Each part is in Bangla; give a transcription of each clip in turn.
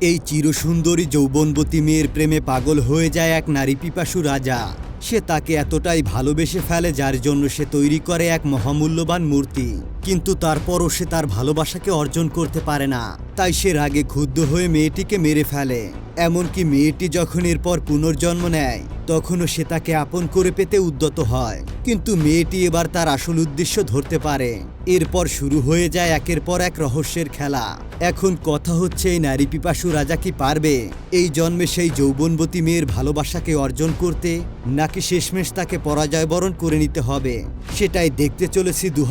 এই চিরসুন্দরী যৌবনবতী মেয়ের প্রেমে পাগল হয়ে যায় এক নারী পিপাসু রাজা। সে তাকে এতটাই ভালোবেসে ফেলে যার জন্য সে তৈরি করে এক মহামূল্যবান মূর্তি। কিন্তু তারপরও সে তার ভালোবাসাকে অর্জন করতে পারে না। তাই সে রাগে ক্ষুব্ধ হয়ে মেয়েটিকে মেরে ফেলে। এমনকি মেয়েটি যখন এরপর পুনর্জন্ম নেয়, তখনও সে তাকে আপন করে পেতে উদ্যত হয়। কিন্তু মেয়েটি এবার তার আসল উদ্দেশ্য ধরতে পারে। এরপর শুরু হয়ে যায় একের পর এক রহস্যের খেলা। এখন কথা হচ্ছে, এই নারী পিপাসু রাজা কি পারবে? এই জন্মে সেই যৌবনবতী মেয়ের ভালোবাসাকে অর্জন করতে, নাকি শেষমেশ তাকে পরাজয় বরণ করে নিতে হবে? সেটাই দেখতে চলেছি দু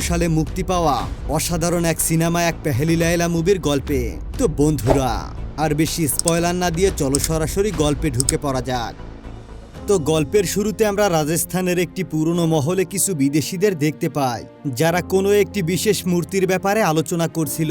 সালে মুক্তি পাওয়া অসাধারণ এক সিনেমা এক পেহেলি লাইলা মুভির গল্পে। তো বন্ধুরা, আর বেশি স্পয়লার না দিয়ে চলো সরাসরি গল্পে ঢুকে পড়া যাক। তো গল্পের শুরুতে আমরা রাজস্থানের একটি পুরনো মহলে কিছু বিদেশিদের দেখতে পাই, যারা কোনো একটি বিশেষ মূর্তির ব্যাপারে আলোচনা করছিল,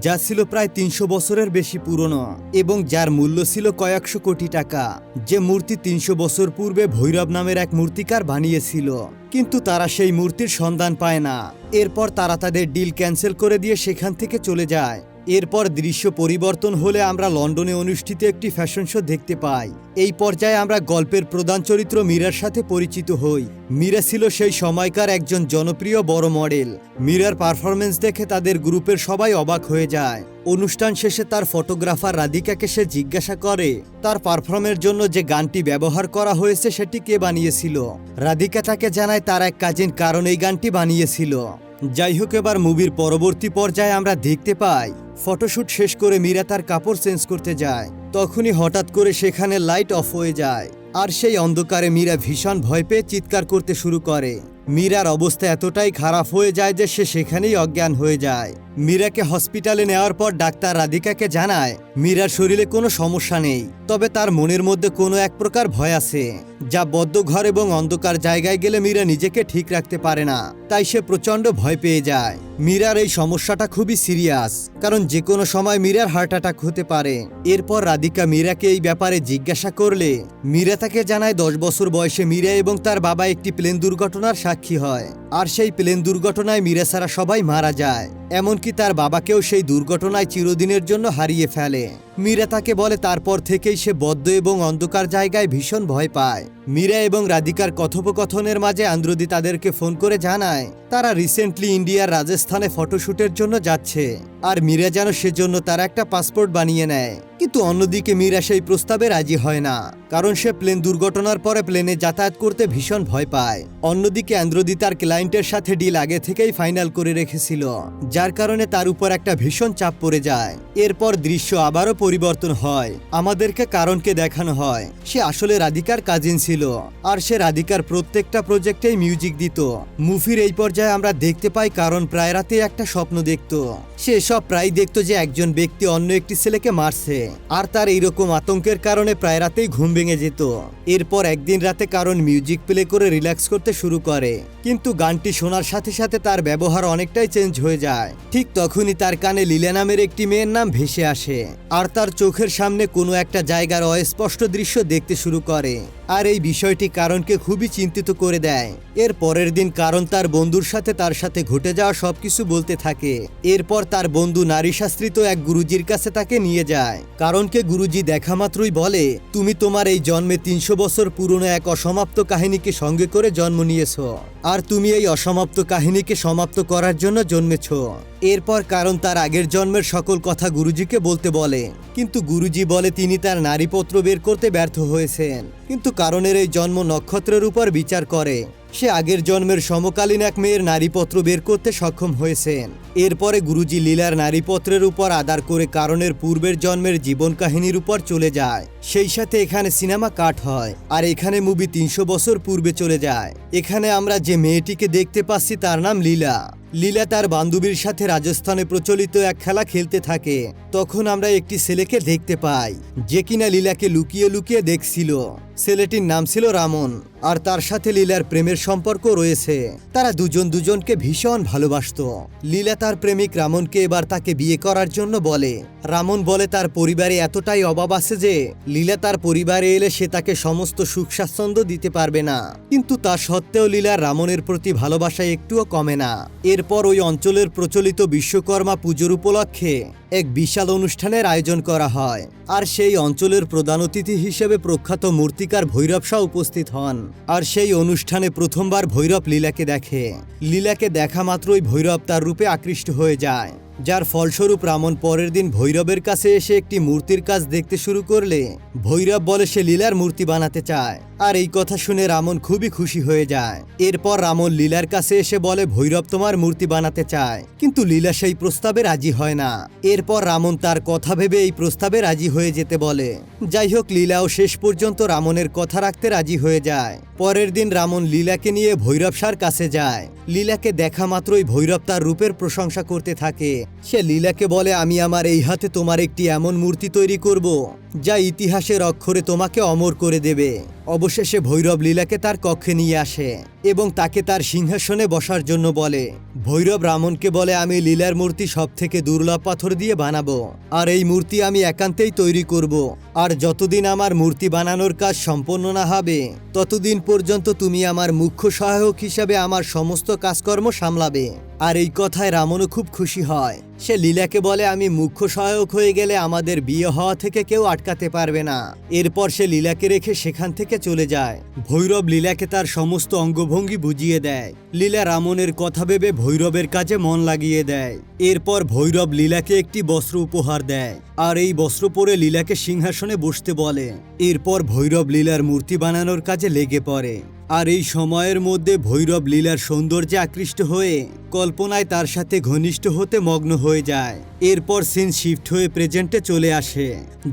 যা ছিল প্রায় তিনশো বছরের বেশি পুরনো এবং যার মূল্য ছিল কয়েকশো কোটি টাকা, যে মূর্তি তিনশো বছর পূর্বে ভৈরব নামের এক মূর্তিকার বানিয়েছিল। কিন্তু তারা সেই মূর্তির সন্ধান পায় না। এরপর তারা তাদের ডিল ক্যান্সেল করে দিয়ে সেখান থেকে চলে যায়। এরপর দৃশ্য পরিবর্তন হলে আমরা লন্ডনে অনুষ্ঠিত একটি ফ্যাশন শো দেখতে পাই। এই পর্যায়ে আমরা গল্পের প্রধান চরিত্র মীরার সাথে পরিচিত হই। মীরা ছিল সেই সময়কার একজন জনপ্রিয় বড় মডেল। মীরার পারফরমেন্স দেখে তাদের গ্রুপের সবাই অবাক হয়ে যায়। অনুষ্ঠান শেষে তার ফটোগ্রাফার রাধিকাকে সে জিজ্ঞাসা করে, তার পারফর্মের জন্য যে গানটি ব্যবহার করা হয়েছে সেটি কে বানিয়েছিল? রাধিকা তাকে জানায়, তার এক কাজিন কারণ এই গানটি বানিয়েছিল। যাই হোক, এবার মুভির পরবর্তী পর্যায়ে আমরা দেখতে পাই ফটোশুট শেষ করে মীরা তার কাপড় চেঞ্জ করতে যায়। তখনই হঠাৎ করে সেখানে লাইট অফ হয়ে যায়। আর সেই অন্ধকারে মীরা ভীষণ ভয় পেয়ে চিৎকার করতে শুরু করে। মীরার অবস্থা এতটাই খারাপ হয়ে যায় যে সে সেখানেই অজ্ঞান হয়ে যায়। মীরাকে হসপিটালে নেওয়ার পর ডাক্তার রাধিকাকে জানায়, মীরার শরীরে কোনো সমস্যা নেই, তবে তার মনের মধ্যে কোনো এক প্রকার ভয় আছে, যা বদ্ধ ঘর এবং অন্ধকার জায়গায় গেলে মীরা নিজেকে ঠিক রাখতে পারে না, তাই সে প্রচণ্ড ভয় পেয়ে যায়। মীরার এই সমস্যাটা খুবই সিরিয়াস, কারণ যে কোনো সময় মীরার হার্ট অ্যাটাক হতে পারে। এরপর রাধিকা মীরাকে এই ব্যাপারে জিজ্ঞাসা করলে, মীরা তাকে জানায় দশ বছর বয়সে মীরা এবং তার বাবা একটি প্লেন দুর্ঘটনার সাক্ষী হয়, আর সেই প্লেন দুর্ঘটনায় মীরা ছাড়া সবাই মারা যায়। এমনকি তার বাবাকেও সেই দুর্ঘটনায় চিরদিনের জন্য হারিয়ে ফেলে। মীরা তাকে বলে তারপর থেকেই সে বদ্ধ এবং অন্ধকার জায়গায় ভীষণ ভয় পায়। মীরা এবং রাধিকার কথোপকথনের মাঝে আন্দ্রদি তাদেরকে ফোন করে জানায়, তারা রিসেন্টলি ইন্ডিয়ার রাজস্থানে ফটোশ্যুটের জন্য যাচ্ছে। আর মীরা যেন সেজন্য তার একটা পাসপোর্ট বানিয়ে নেয়। কিন্তু অন্যদিকে মীরা সেই প্রস্তাবে রাজি হয় না, কারণ সে প্লেন দুর্ঘটনার পরে প্লেনে যাতায়াত করতে ভীষণ ভয় পায়। অন্যদিকে আন্দ্রদি তার ক্লায়েন্টের সাথে ডিল আগে থেকেই ফাইনাল করে রেখেছিল, যার কারণে তার উপর একটা ভীষণ চাপ পড়ে যায়। এরপর দৃশ্য আবারও পরিবর্তন হয়, আমাদেরকে কারণকে দেখানো হয়। সে আসলে রাধিকার কাজিন ছিল, আর সে রাধিকার প্রত্যেকটা প্রজেক্টেই মিউজিক দিত। মুভির এই পর্যায়ে আমরা দেখতে পাই কারণ প্রায় রাতে একটা স্বপ্ন দেখত। সে সব প্রায় দেখতো যে একজন ব্যক্তি অন্য একটি ছেলেকে মারছে, আর তার এইরকম আতঙ্কের কারণে প্রায় রাতেই ঘুম ভেঙে যেত। এরপর একদিন রাতে কারণ মিউজিক প্লে করে রিল্যাক্স করতে শুরু করে, কিন্তু গানটি শোনার সাথে সাথে তার ব্যবহার অনেকটাই চেঞ্জ হয়ে যায়। ঠিক তখনই তার কানে লীলা নামের একটি মেয়ের নাম ভেসে আসে, আর তার চোখের সামনে কোনো একটা জায়গার অস্পষ্ট দৃশ্য দেখতে শুরু করে। আর এই বিষয়টি কারণকে খুবই চিন্তিত করে দেয়। এর পরের দিন কারণ তার বন্ধুর সাথে তার সাথে ঘটে যাওয়া সবকিছু বলতে থাকে। এরপর তার বন্ধু নারী শাস্ত্রিত এক গুরুজির কাছে তাকে নিয়ে যায়। কারণকে গুরুজি দেখা মাত্রই বলে, তুমি তোমার এই জন্মে তিনশো বছর পুরনো এক অসমাপ্ত কাহিনীকে সঙ্গে করে জন্ম নিয়েছ। আর তুমি এই অসমাপ্ত কাহিনীকে সমাপ্ত করার জন্য জন্মেছ। এরপর কারণ তার আগের জন্মের সকল কথা গুরুজিকে বলতে বলে। কিন্তু গুরুজি বলে, তিনি তার নারীপত্র বের করতে ব্যর্থ হয়েছেন। কিন্তু কারণের এই জন্ম নক্ষত্রের উপর বিচার করে। সে আগের জন্মের সমকালীন এক মেয়ের নারীপত্র বের করতে সক্ষম হয়েছেন। এরপরে গুরুজি লীলার নারীপত্রের উপর আদার করে কারণের পূর্বের জন্মের জীবন কাহিনীর উপর চলে যায়। সেই সাথে এখানে সিনেমা কাট হয় আর এখানে মুভি তিনশো বছর পূর্বে চলে যায়। এখানে আমরা যে মেয়েটিকে দেখতে পাচ্ছি তার নাম লীলা। লীলা তার বান্ধবীর সাথে রাজস্থানে প্রচলিত এক খেলা খেলতে থাকে। তখন আমরা একটি ছেলেকে দেখতে পাই, যে কিনা লীলাকে লুকিয়ে লুকিয়ে দেখছিল। ছেলেটির নাম ছিল রামন, আর তার সাথে লীলার প্রেমের সম্পর্ক রয়েছে। তারা দুজন দুজনকে ভীষণ ভালোবাসত। লীলা তার প্রেমিক রামনকে এবার তাকে বিয়ে করার জন্য বলে। রামন বলে, তার পরিবারে এতটাই অভাব আছে যে, লীলা তার পরিবারে এলে সে তাকে সমস্ত সুখ স্বাচ্ছন্দ্য দিতে পারবে না। কিন্তু তা সত্ত্বেও লীলার রামনের প্রতি ভালোবাসা একটুও কমে না। এরপর ওই অঞ্চলের প্রচলিত বিশ্বকর্মা পুজোর উপলক্ষে এক বিশাল অনুষ্ঠানের আয়োজন করা হয়, আর সেই অঞ্চলের প্রধান অতিথি হিসেবে প্রখ্যাত মূর্তিকার ভৈরব শাহ উপস্থিত হন। আর সেই অনুষ্ঠানে প্রথমবার ভৈরব লীলাকে দেখে। লীলাকে দেখা মাত্রই ভৈরব তার রূপে আকৃষ্ট হয়ে যায়। যার ফলস্বরূপ রামন পরের দিন ভৈরবের কাছে এসে একটি মূর্তির কাজ দেখতে শুরু করলে, ভৈরব বলে সে লীলার মূর্তি বানাতে চায়। আর এই কথা শুনে রামন খুবই খুশি হয়ে যায়। এরপর রামন লীলার কাছে এসে বলে, ভৈরব তোমার মূর্তি বানাতে চায়। কিন্তু লীলা সেই প্রস্তাবে রাজি হয় না। এরপর রামন তার কথা ভেবে এই প্রস্তাবে রাজি হয়ে যেতে বলে, যাই হোক, লীলাও শেষ পর্যন্ত রামনের কথা রাখতে রাজি হয়ে যায়। পরের দিন রামন লীলাকে নিয়ে ভৈরব সার কাছে যায়। লীলাকে দেখা মাত্রই ভৈরব তার রূপের প্রশংসা করতে থাকে। সে লীলাকে বলে, আমি আমার এই হাতে তোমার একটি এমন মূর্তি তৈরি করব, যা ইতিহাসের অক্ষরে তোমাকে অমর করে দেবে। অবশেষে ভৈরব লীলাকে তার কক্ষে নিয়ে আসে এবং তাকে তার সিংহাসনে বসার জন্য বলে, ভৈরব রামনকে বলে, আমি লীলার মূর্তি সব থেকে দুর্লভ পাথর দিয়ে বানাবো, আর এই মূর্তি আমি একান্তেই তৈরি করব। আর যতদিন আমার মূর্তি বানানোর কাজ সম্পন্ন না হবে, ততদিন পর্যন্ত তুমি আমার মুখ্য সহায়ক হিসাবে আমার সমস্ত কাজকর্ম সামলাবে। আর এই কথায় রামনও খুব খুশি হয়। সে লীলাকে বলে, আমি মুখ্য সহায়ক হয়ে গেলে আমাদের বিয়ে হওয়া থেকে কেউ আটকাতে পারবে না। এরপর সে লীলাকে রেখে সেখান থেকে চলে যায়। ভৈরব লীলাকে তার সমস্ত অঙ্গভঙ্গি বুঝিয়ে দেয়। লীলা রামনের কথা ভেবে ভৈরবের কাজে মন লাগিয়ে দেয়। এরপর ভৈরব লীলাকে একটি বস্ত্র উপহার দেয়। আর এই বস্ত্র পরে লীলাকে সিংহাসনে বসতে বলে। এরপর ভৈরব লীলার মূর্তি বানানোর কাজে লেগে পড়ে। আর এই সময়ের মধ্যে ভৈরব লীলার সৌন্দর্যে আকৃষ্ট হয়ে কল্পনায় তার সাথে ঘনিষ্ঠ হতে মগ্ন হয়ে যায়। এরপর সিন শিফট হয়ে প্রেজেন্টে চলে আসে,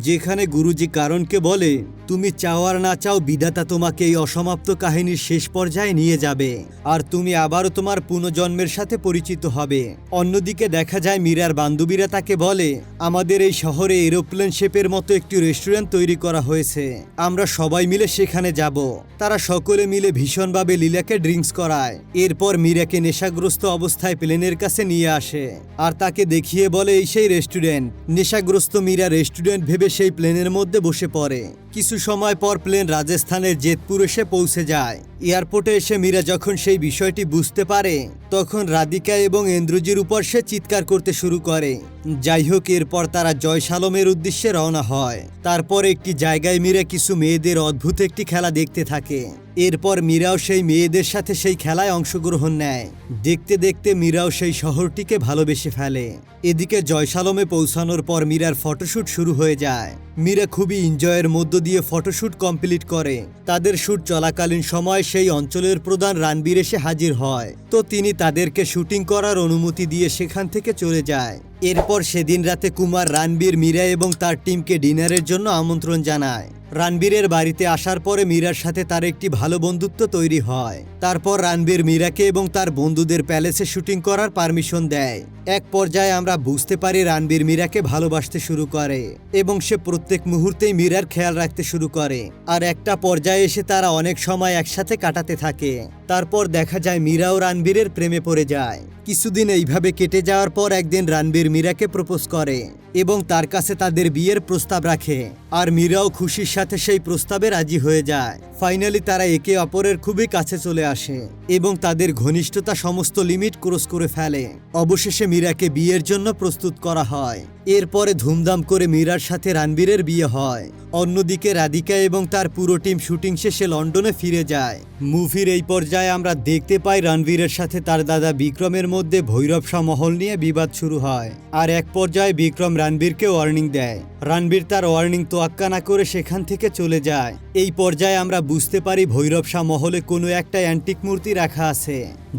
যেখানে গুরুজি কারণকে বলে, তুমি চাওয়ার না চাও বিধাতা তোমাকে এই অসমাপ্ত কাহিনীর শেষ পর্যায়ে নিয়ে যাবে, আর তুমি আবারও তোমার পুনর্জন্মের সাথে পরিচিত হবে। অন্যদিকে দেখা যায় মীরার বান্ধবীরা তাকে বলে, আমাদের এই শহরে এরোপ্লেন শেপের মতো একটি রেস্টুরেন্ট তৈরি করা হয়েছে, আমরা সবাই মিলে সেখানে যাব। তারা সকলে মিলে ভীষণভাবে লীলাকে ড্রিঙ্কস করায়। এরপর মীরাকে নেশাগ্রস্ত অবস্থায় প্লেনের কাছে নিয়ে আসে, আর তাকে দেখিয়ে বলে এই সেই রেস্টুরেন্ট নেশাগ্রস্ত মীরা রেস্টুরেন্ট ভেবে সেই প্লেনের মধ্যে বসে পড়ে। কিছু সময় পর প্লেন রাজস্থানের জেতপুর এসে পৌঁছে যায়। এয়ারপোর্টে এসে মীরা যখন সেই বিষয়টি বুঝতে পারে, তখন রাধিকা এবং ইন্দ্রজির উপর সে চিৎকার করতে শুরু করে। যাই হোক, এরপর তারা জয়সালমের উদ্দেশ্যে রওনা হয়। তারপর একটি জায়গায় মীরা কিছু মেয়েদের অদ্ভুত একটি খেলা দেখতে থাকে। এরপর মীরাও সেই মেয়েদের সাথে সেই খেলায় অংশগ্রহণ নেয়। দেখতে দেখতে মীরাও সেই শহরটিকে ভালোবেসে ফেলে। এদিকে জয়সালমে পৌঁছানোর পর মীরার ফটোশ্যুট শুরু হয়ে যায়। মীরা খুবই এনজয়ের মধ্য দিয়ে ফটোশ্যুট কমপ্লিট করে। তাদের শ্যুট চলাকালীন সময় সেই অঞ্চলের প্রধান রানবীর এসে হাজির হয়। তো তিনি তাদেরকে শুটিং করার অনুমতি দিয়ে সেখান থেকে চলে যায়। এরপর সেদিন রাতে কুমার রানবীর, মীরা এবং তার টিমকে ডিনারের জন্য আমন্ত্রণ জানায়। রানবীরের বাড়িতে আসার পরে মীরার সাথে তার একটি ভালো বন্ধুত্ব তৈরি হয়। তারপর রানবীর মীরাকে এবং তার বন্ধুদের প্যালেসে শুটিং করার পারমিশন দেয়। এক পর্যায়ে আমরা বুঝতে পারি রানবীর মীরাকে ভালোবাসতে শুরু করে এবং সে প্রত্যেক মুহূর্তেই মীরার খেয়াল রাখতে শুরু করে। আর একটা পর্যায়ে এসে তারা অনেক সময় একসাথে কাটাতে থাকে। তারপর দেখা যায় মীরা ও রানবীরের প্রেমে পড়ে যায়। কিছুদিন এইভাবে কেটে যাওয়ার পর একদিন রানবীর মীরাকে প্রপোজ করে এবং তার কাছে তাদের বিয়ের প্রস্তাব রাখে। আর মীরাও খুশির সাথে সেই প্রস্তাবে রাজি হয়ে যায়। ফাইনালি তারা একে অপরের খুবই কাছে চলে আসে এবং তাদের ঘনিষ্ঠতা সমস্ত লিমিট ক্রস করে ফেলে। অবশেষে মীরাকে বিয়ের জন্য প্রস্তুত করা হয়। এরপরে ধুমধাম করে মীরার সাথে রানবীরের বিয়ে হয়। অন্যদিকে রাধিকা এবং তার পুরো টিম শুটিং শেষে লন্ডনে ফিরে যায়। মুভির এই পর্যায়ে আমরা দেখতে পাই রণবীরের সাথে তার দাদা বিক্রমের মধ্যে ভৈরব শাহ মহল নিয়ে বিবাদ শুরু হয়। আর এক পর্যায়ে বিক্রম রণবীরকে ওয়ার্নিং দেয়। রণবীর তার ওয়ার্নিং তোয়াক্কা না করে সেখান থেকে চলে যায়। এই পর্যায়ে আমরা বুঝতে পারি ভৈরব শাহ মহলে কোনো একটা অ্যান্টিক মূর্তি রাখা আছে,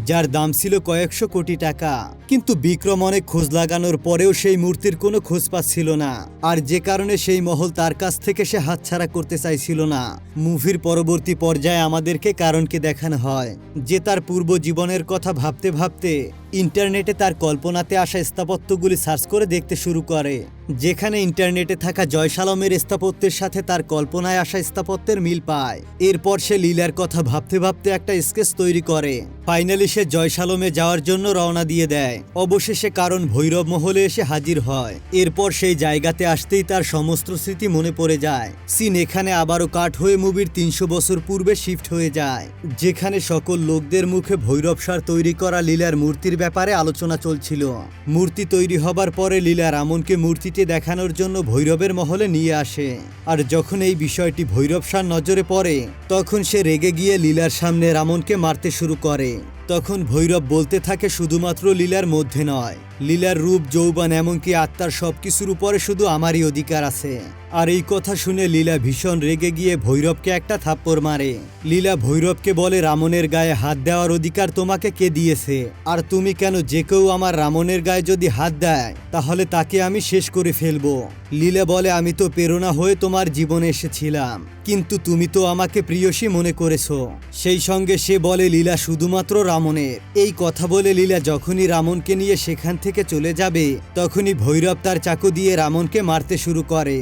যার দাম ছিল কয়েকশো কোটি টাকা। কিন্তু বিক্রম অনেক খোঁজ লাগানোর পরেও সেই মূর্তির কোনো খোঁজ পাচ্ছিল না। আর যে কারণে সেই মহল তার কাছ থেকে সে হাতছাড়া করতে চাইছিল না। মুভির পরবর্তী পর্যায়ে আমাদেরকে কারণকে দেখানো হয়, যে তার পূর্ব জীবনের কথা ভাবতে ভাবতে ইন্টারনেটে তার কল্পনাতে আসা স্থাপত্যগুলি সার্চ করে দেখতে শুরু করে, যেখানে ইন্টারনেটে থাকা জয়সালমের স্থাপত্যের সাথে তার কল্পনায় আসা স্থাপত্যের মিল পায়। এরপর সে লীলার কথা ভাবতে ভাবতে একটা স্কেচ তৈরি করে। ফাইনালি সে জয়সালমে যাওয়ার জন্য রওনা দিয়ে দেয়। অবশেষে কারণ ভৈরব মহলে এসে হাজির হয়। এরপর সেই জায়গাতে আসতেই তার সমস্ত স্মৃতি মনে পড়ে যায়। সিন এখানে আবারও কাঠ হয়ে মুভির তিনশো বছর পূর্বে শিফট হয়ে যায়, যেখানে সকল লোকদের মুখে ভৈরব সার তৈরি করা লীলার মূর্তির ব্যাপারে আলোচনা চলছিল। মূর্তি তৈরি হবার পরে লীলা রামনকে মূর্তিটি দেখানোর জন্য ভৈরবের মহলে নিয়ে আসে। আর যখন এই বিষয়টি ভৈরব সার নজরে পড়ে, তখন সে রেগে গিয়ে লীলার সামনে রামনকে মারতে শুরু করে। তখন ভৈরব বলতে থাকে, শুধুমাত্র লীলার মধ্যে নয়। লীলার রূপ, যৌবন, এমনকি আত্মার সবকিছুর উপরে শুধু আমারই অধিকার আছে। আর এই কথা শুনে লীলা ভীষণ রেগে গিয়ে ভৈরবকে একটা থাপ্পড় মারে। লীলা ভৈরবকে বলে, রামনের গায়ে হাত দেওয়ার অধিকার তোমাকে কে দিয়েছে? আর তুমি কেন যে কেউ আমার রামনের গায়ে যদি হাত দেয়, তাহলে তাকে আমি শেষ করে ফেলব? লীলা বলে, আমি তো প্রেরণা হয়ে তোমার জীবনে এসেছিলাম, কিন্তু তুমি তো আমাকে প্রিয়সী মনে করেছ। সেই সঙ্গে সে বলে, লীলা শুধুমাত্র রামনের। এই কথা বলে লীলা যখনই রামনকে নিয়ে সেখান থেকে চলে যাবে, তখনই ভৈরব তার চাকু দিয়ে রামনকে মারতে শুরু করে।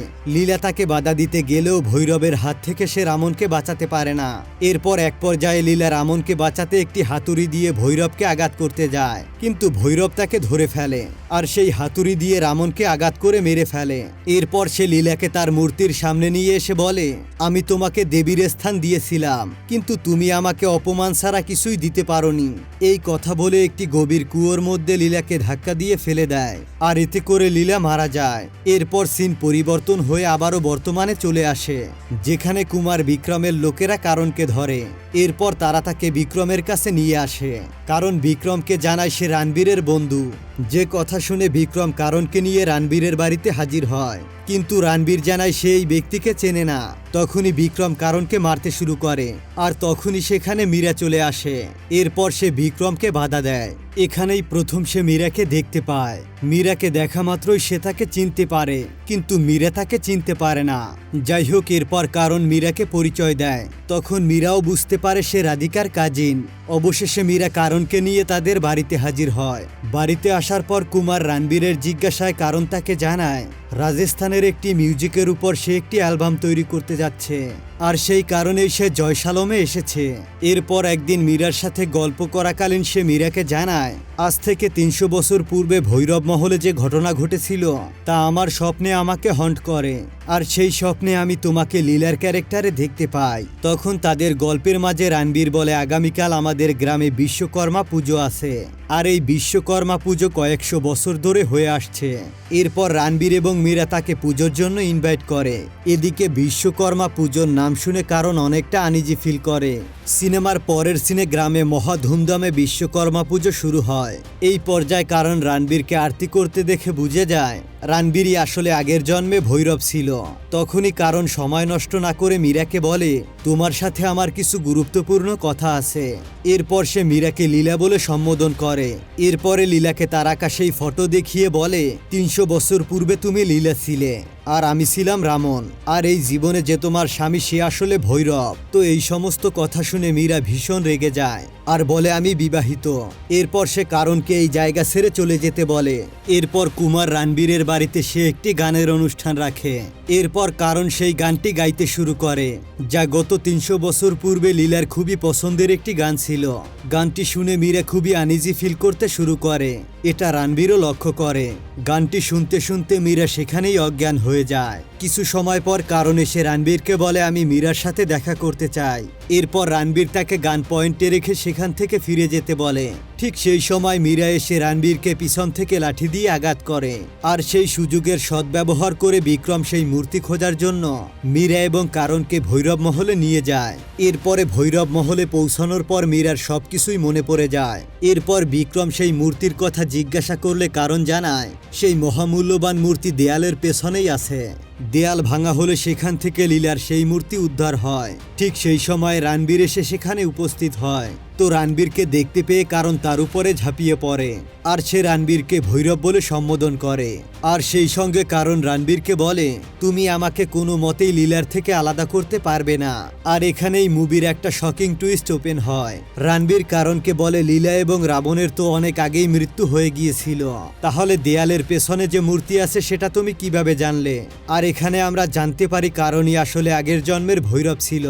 লীলা তাকে বাধা দিতে গেলেও ভৈরবের হাত থেকে সে রামনকে বাঁচাতে পারে না। এরপর এক পর্যায়ে লীলা রামনকে বাঁচাতে একটি হাতুড়ি দিয়ে ভৈরবকে আঘাত করতে যায়। কিন্তু ভৈরব তাকে ধরে ফেলে আর সেই হাতুড়ি দিয়ে রামনকে আঘাত করে মেরে ফেলে। এরপর সে লীলাকে তার মূর্তির সামনে নিয়ে এসে বলে, আমি তোমাকে দেবীর স্থান দিয়েছিলাম, কিন্তু তুমি আমাকে অপমান ছাড়া কিছুই দিতে পারোনি। এই কথা বলে একটি গভীর কুয়োর মধ্যে লীলাকে ধাক্কা দিয়ে ফেলে দেয়, আর এতে করে লীলা মারা যায়। এরপর সিন পরিবর্তন হয়ে আবারও বর্তমানে চলে আসে, যেখানে কুমার বিক্রমের লোকেরা কারণকে ধরে। এরপর তারা তাকে বিক্রমের কাছে নিয়ে আসে, কারণ বিক্রমকে জানায় সে রানবীরের বন্ধু। যে কথা শুনে বিক্রম কারণকে নিয়ে রানবীরের বাড়িতে হাজির হয়। কিন্তু রানবীর জানায় সেই ব্যক্তিকে চেনে না। তখনই বিক্রম কারণকে মারতে শুরু করে। আর তখনই সেখানে মীরা চলে আসে। এরপর সে বিক্রমকে বাধা দেয়। এখানেই প্রথম সে মীরাকে দেখতে পায়। মীরাকে দেখা মাত্রই সে তাকে চিনতে পারে, কিন্তু মীরা তাকে চিনতে পারে না। যাই হোক এরপর কারণ মীরাকে পরিচয় দেয়। তখন মীরাও বুঝতে পারে সে রাধিকার কাজিন। অবশেষে মীরা কারণকে নিয়ে তাদের বাড়িতে হাজির হয়। বাড়িতে আসার পর কুমার রানবীরের জিজ্ঞাসায় কারণ তাকে জানায় রাজস্থানের একটি মিউজিকের উপর সে একটি অ্যালবাম তৈরি করতে যাচ্ছে। আর সেই কারণেই সে জয়সালমে এসেছে। এরপর একদিন মীরার সাথে গল্প করাকালীন সে মীরাকে জানায়, আজ থেকে তিনশো বছর পূর্বে ভৈরব মহলে যে ঘটনা ঘটেছিল, তা আমার স্বপ্নে আমাকে হন্ট করে। আর সেই স্বপ্নে আমি তোমাকে লীলার ক্যারেক্টারে দেখতে পাই। তখন তাদের গল্পের মাঝে রানবীর বলে, আগামীকাল আমাদের গ্রামে বিশ্বকর্মা পুজো আছে। আর এই বিশ্বকর্মা পুজো কয়েকশো বছর ধরে হয়ে আসছে। এরপর রানবীর এবং মীরা তাকে পুজোর জন্য ইনভাইট করে। এদিকে বিশ্বকর্মা পুজোর নাম শুনে কারণ অনেকটা আনিজি ফিল করে। সিনেমার পরের সিনে গ্রামে মহা ধুমধামে বিশ্বকর্মা পুজো শুরু হয়। এই পর্যায়ে কারণ রানবীরকে আরতি করতে দেখে বুঝে যায়, রানবীরই আসলে আগের জন্মে ভৈরব ছিল। তখনই কারণ সময় নষ্ট না করে মীরাকে বলে, তোমার সাথে আমার কিছু গুরুত্বপূর্ণ কথা আছে। এরপর সে মীরাকে লীলা বলে সম্বোধন করে। এরপরে লীলাকে তার আঁকা সেই ফটো দেখিয়ে বলে, তিনশো বছর পূর্বে তুমি লীলা ছিলে। আর আমি ছিলাম রামন। আর এই জীবনে যে তোমার স্বামী সে আসলে ভৈরব। তো এই সমস্ত কথা শুনে মীরা ভীষণ রেগে যায়। আর বলে, আমি বিবাহিত। এরপর সে কারণকে এই জায়গা ছেড়ে চলে যেতে বলে। এরপর কুমার রানবীরের বাড়িতে সে একটি গানের অনুষ্ঠান রাখে। এরপর কারণ সেই গানটি গাইতে শুরু করে, যা গত তিনশো বছর পূর্বে লীলার খুবই পছন্দের একটি গান ছিল। গানটি শুনে মীরা খুবই আনিজি ফিল করতে শুরু করে। এটা রানবীরও লক্ষ্য করে। গানটি শুনতে শুনতে মীরা সেখানেই অজ্ঞান হয়ে যায়। কিছু সময় পর কারণ এসে রানবীরকে বলে, আমি মীরার সাথে দেখা করতে চাই। এরপর রানবীর তাকে গান পয়েন্টে রেখে সেখান থেকে ফিরে যেতে বলে। ঠিক সেই সময় মীরা এসে রানবীরকে পিছন থেকে লাঠি দিয়ে আঘাত করে। আর সেই সুযোগের সদ্ব্যবহার করে বিক্রম সেই মূর্তি খোঁজার জন্য মীরা এবং কারণকে ভৈরব মহলে নিয়ে যায়। এরপরে ভৈরব মহলে পৌঁছানোর পর মীরার সবকিছুই মনে পড়ে যায়। এরপর বিক্রম সেই মূর্তির কথা জিজ্ঞাসা করলে কারণ জানায়, সেই মহামূল্যবান মূর্তি দেয়ালের পেছনেই আছে। দেয়াল ভাঙা হলে সেখান থেকে লীলার সেই মূর্তি উদ্ধার হয়। ঠিক সেই সময় রানবীর এসে সেখানে উপস্থিত হয়। তো রানবীরকে দেখতে পেয়ে কারণ তার উপরে ঝাঁপিয়ে পড়ে। আর সে রানবীরকে ভৈরব বলে সম্বোধন করে। আর সেই সঙ্গে কারণ রণবীরকে বলে, তুমি আমাকে কোনো মতেই লীলার থেকে আলাদা করতে পারবে না। আর এখানেই মুভির একটা শকিং টুইস্ট ওপেন হয়। রণবীর কারণকে বলে, লীলা এবং রাবণের তো অনেক আগেই মৃত্যু হয়ে গিয়েছিল। তাহলে দেয়ালের পেছনে যে মূর্তি আছে, সেটা তুমি কীভাবে জানলে? আর এখানে আমরা জানতে পারি কারণই আসলে আগের জন্মের ভৈরব ছিল।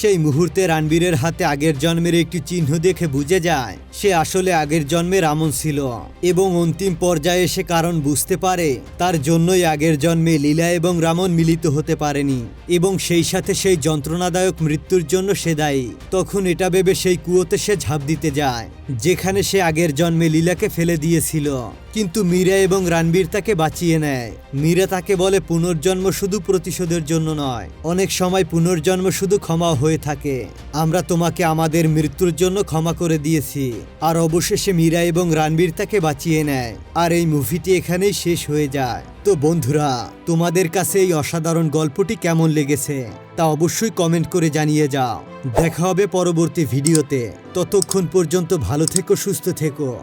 সেই মুহূর্তে রানবীরের হাতে আগের জন্মের একটি চিহ্ন দেখে বুঝে যায়, সে আসলে আগের জন্মে রামন ছিল এবং অন্তিম পর্যায়ে সে কারণ বুঝতে পারে, তার জন্যই আগের জন্মে লীলা এবং রামন মিলিত হতে পারেনি এবং সেই সাথে সেই যন্ত্রণাদায়ক মৃত্যুর জন্য সে দায়ী। তখন এটা ভেবে সেই কুয়োতে সে ঝাঁপ দিতে যায়, যেখানে সে আগের জন্মে লীলাকে ফেলে দিয়েছিল। কিন্তু মীরা এবং রানবীর তাকে বাঁচিয়ে নেয়। মীরা তাকে বলে, পুনর্জন্ম শুধু প্রতিশোধের জন্য নয়। অনেক সময় পুনর্জন্ম শুধু ক্ষমা হয়ে থাকে। আমরা তোমাকে আমাদের মৃত্যুর জন্য ক্ষমা করে দিয়েছি। আর অবশেষে মীরা এবং রানবীর তাকে বাঁচিয়ে নেয়। আর এই মুভিটি এখানেই শেষ হয়ে যায়। তো বন্ধুরা, তোমাদের কাছে এই অসাধারণ গল্পটি কেমন লেগেছে, তা অবশ্যই কমেন্ট করে জানিয়ে যাও। দেখা হবে পরবর্তী ভিডিওতে। ততক্ষণ পর্যন্ত ভালো থেকো, সুস্থ থেকো।